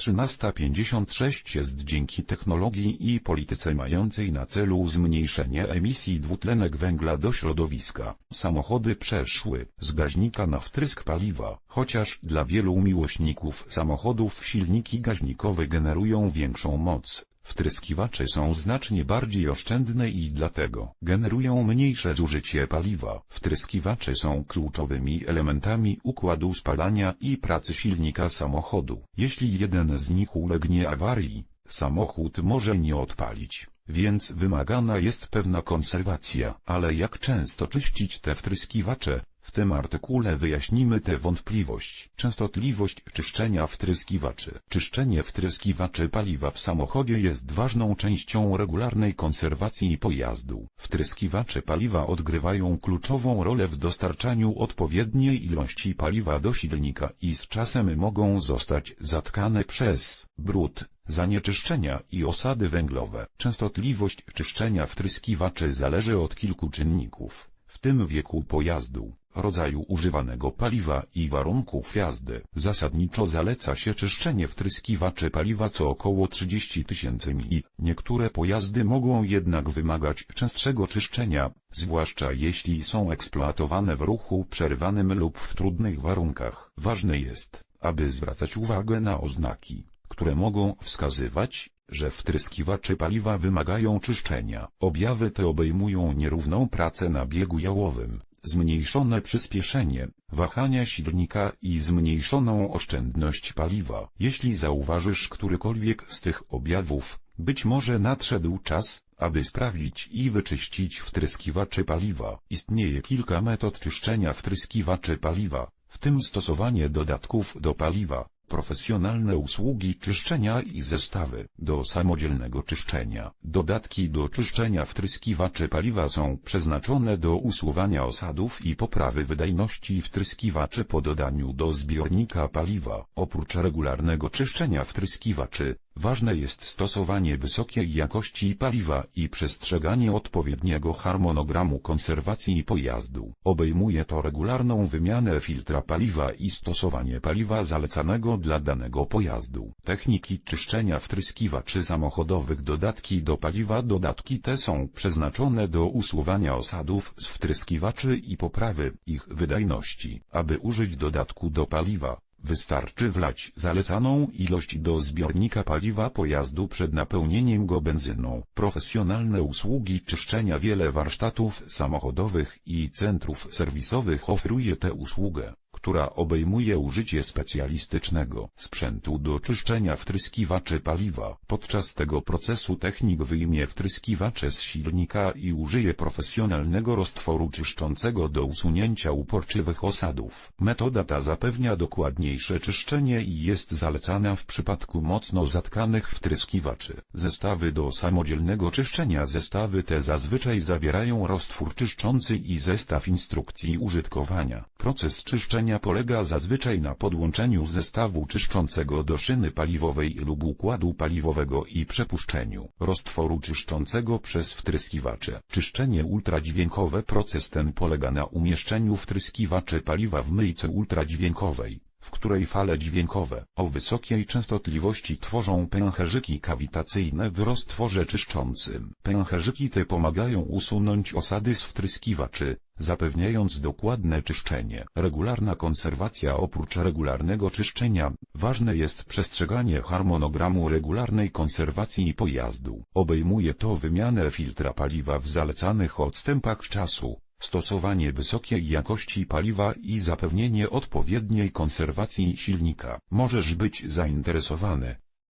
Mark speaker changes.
Speaker 1: 13.56 jest dzięki technologii i polityce mającej na celu zmniejszenie emisji dwutlenek węgla do środowiska. Samochody przeszły z gaźnika na wtrysk paliwa, chociaż dla wielu miłośników samochodów silniki gaźnikowe generują większą moc. Wtryskiwacze są znacznie bardziej oszczędne i dlatego generują mniejsze zużycie paliwa. Wtryskiwacze są kluczowymi elementami układu spalania i pracy silnika samochodu. Jeśli jeden z nich ulegnie awarii, samochód może nie odpalić, więc wymagana jest pewna konserwacja. Ale jak często czyścić te wtryskiwacze? W tym artykule wyjaśnimy tę wątpliwość. Częstotliwość czyszczenia wtryskiwaczy. Czyszczenie wtryskiwaczy paliwa w samochodzie jest ważną częścią regularnej konserwacji pojazdu. Wtryskiwacze paliwa odgrywają kluczową rolę w dostarczaniu odpowiedniej ilości paliwa do silnika i z czasem mogą zostać zatkane przez brud, zanieczyszczenia i osady węglowe. Częstotliwość czyszczenia wtryskiwaczy zależy od kilku czynników, w tym wieku pojazdu, rodzaju używanego paliwa i warunków jazdy. Zasadniczo zaleca się czyszczenie wtryskiwaczy paliwa co około 30 tysięcy mil. Niektóre pojazdy mogą jednak wymagać częstszego czyszczenia, zwłaszcza jeśli są eksploatowane w ruchu przerwanym lub w trudnych warunkach. Ważne jest, aby zwracać uwagę na oznaki, które mogą wskazywać, że wtryskiwacze paliwa wymagają czyszczenia. Objawy te obejmują nierówną pracę na biegu jałowym, zmniejszone przyspieszenie, wahania silnika i zmniejszoną oszczędność paliwa. Jeśli zauważysz którykolwiek z tych objawów, być może nadszedł czas, aby sprawdzić i wyczyścić wtryskiwacze paliwa. Istnieje kilka metod czyszczenia wtryskiwaczy paliwa, w tym stosowanie dodatków do paliwa, profesjonalne usługi czyszczenia i zestawy do samodzielnego czyszczenia. Dodatki do czyszczenia wtryskiwaczy paliwa są przeznaczone do usuwania osadów i poprawy wydajności wtryskiwaczy po dodaniu do zbiornika paliwa. Oprócz regularnego czyszczenia wtryskiwaczy, ważne jest stosowanie wysokiej jakości paliwa i przestrzeganie odpowiedniego harmonogramu konserwacji pojazdu. Obejmuje to regularną wymianę filtra paliwa i stosowanie paliwa zalecanego dla danego pojazdu. Techniki czyszczenia wtryskiwaczy samochodowych Dodatki do paliwa Dodatki te są przeznaczone do usuwania osadów z wtryskiwaczy i poprawy ich wydajności. Aby użyć dodatku do paliwa, Wystarczy wlać zalecaną ilość do zbiornika paliwa pojazdu przed napełnieniem go benzyną. Profesjonalne usługi czyszczenia Wiele warsztatów samochodowych i centrów serwisowych oferuje tę usługę, która obejmuje użycie specjalistycznego sprzętu do czyszczenia wtryskiwaczy paliwa. Podczas tego procesu technik wyjmie wtryskiwacze z silnika i użyje profesjonalnego roztworu czyszczącego do usunięcia uporczywych osadów. Metoda ta zapewnia dokładniejsze czyszczenie i jest zalecana w przypadku mocno zatkanych wtryskiwaczy. Zestawy do samodzielnego czyszczenia Zestawy te zazwyczaj zawierają roztwór czyszczący i zestaw instrukcji użytkowania. Proces czyszczenia polega zazwyczaj na podłączeniu zestawu czyszczącego do szyny paliwowej lub układu paliwowego i przepuszczeniu roztworu czyszczącego przez wtryskiwacze. Czyszczenie ultradźwiękowe Proces ten polega na umieszczeniu wtryskiwaczy paliwa w myjce ultradźwiękowej w której fale dźwiękowe o wysokiej częstotliwości tworzą pęcherzyki kawitacyjne w roztworze czyszczącym. Pęcherzyki te pomagają usunąć osady z wtryskiwaczy, zapewniając dokładne czyszczenie. Regularna konserwacja Oprócz regularnego czyszczenia, ważne jest przestrzeganie harmonogramu regularnej konserwacji pojazdu. Obejmuje to wymianę filtra paliwa w zalecanych odstępach czasu, stosowanie wysokiej jakości paliwa i zapewnienie odpowiedniej konserwacji silnika. Możesz być zainteresowany